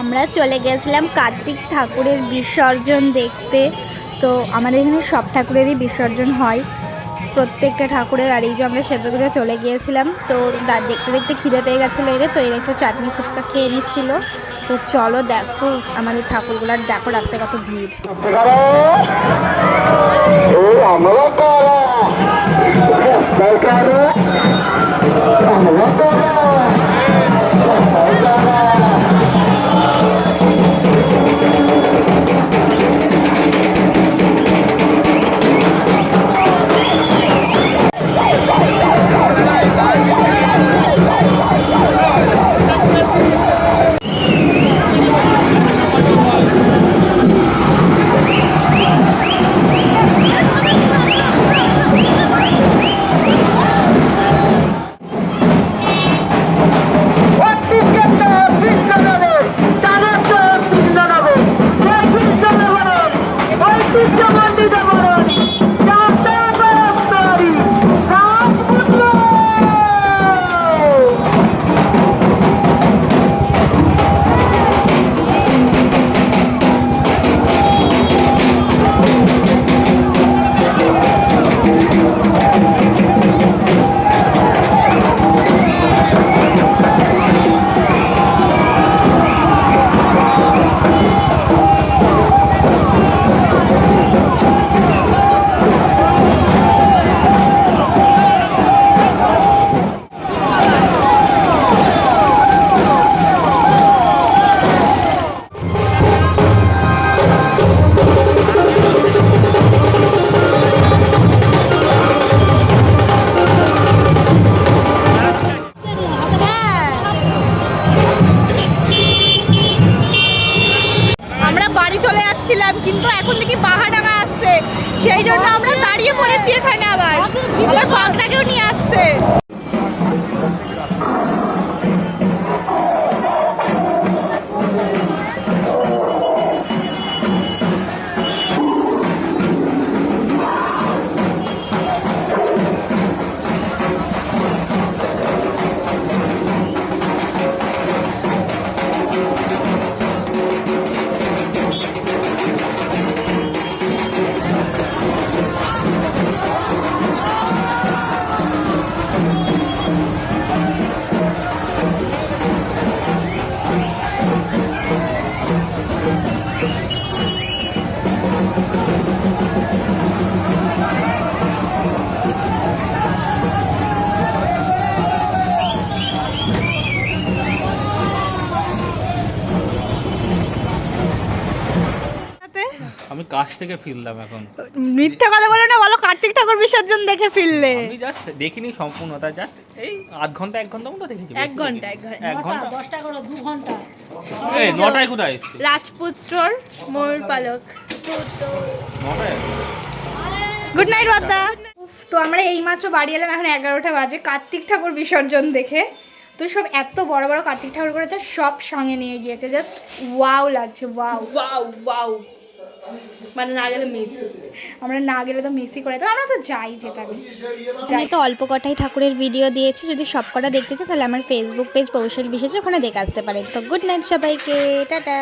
আমরা চলে গেছিলাম কার্তিক ঠাকুরের বিসর্জন দেখতে। তো আমাদের এখানে সব ঠাকুরেরই বিসর্জন হয়। প্রত্যেকটা ঠাকুরের আর এই যে আমরা সেজে গুজে চলে গিয়েছিলাম, তো দেখতে দেখতে খিদে পেয়ে গেছিল এদের, তো এর একটু চাটনি ফুচকা খেয়ে নিচ্ছিল। তো চলো দেখো আমাদের ঠাকুরগুলার দেখো রাস্তায় কত ভিড়। যাচ্ছিলাম কিন্তু এখন দেখি বাহাডাঙ্গা আসছে। সেই জন্য আমরা দাঁড়িয়ে পড়েছি এখানে আবার। আবার বাগদাকেও নিয়ে আসছে। আমি কাছ থেকে ফিরলাম এখন। মিথ্যা কথা বলো না বলো কার্তিক ঠাকুর বিসর্জন দেখে ফিরলে। আমি জাস্ট দেখিনি সম্পূর্ণটা জাস্ট এই আধ ঘণ্টা এক ঘণ্টা মতো দেখেছি এক ঘণ্টা এক ঘণ্টা দশটা করে দু ঘণ্টা। এই নটায় কোথায়? এসছি রাজপুত্রর ময়ূর পালক। গুড নাইট বাদা তো আমরা এইমাত্র বাড়ি এলাম এখন এগারোটা বাজে। কার্তিক ঠাকুর বিসর্জন দেখে। তো সব এত বড় বড় কার্তিক ঠাকুর করেছে সব সঙ্গে নিয়ে গিয়েছে। জাস্ট ওয়াও লাগছে ওয়াও ওয়াও ওয়াও মানে না গেলে মিস আমরা না গেলে তো মিসই করে তো আমরা তো যাই যেটা আমি তো অল্প কটাই ঠাকুরের ভিডিও দিয়েছি যদি সব কটা দেখতে চাও তাহলে আমার ফেসবুক পেজ কৌশল বিশেষ ওখানে দেখে আসতে পারেন। তো গুড নাইট সবাইকে টাটা।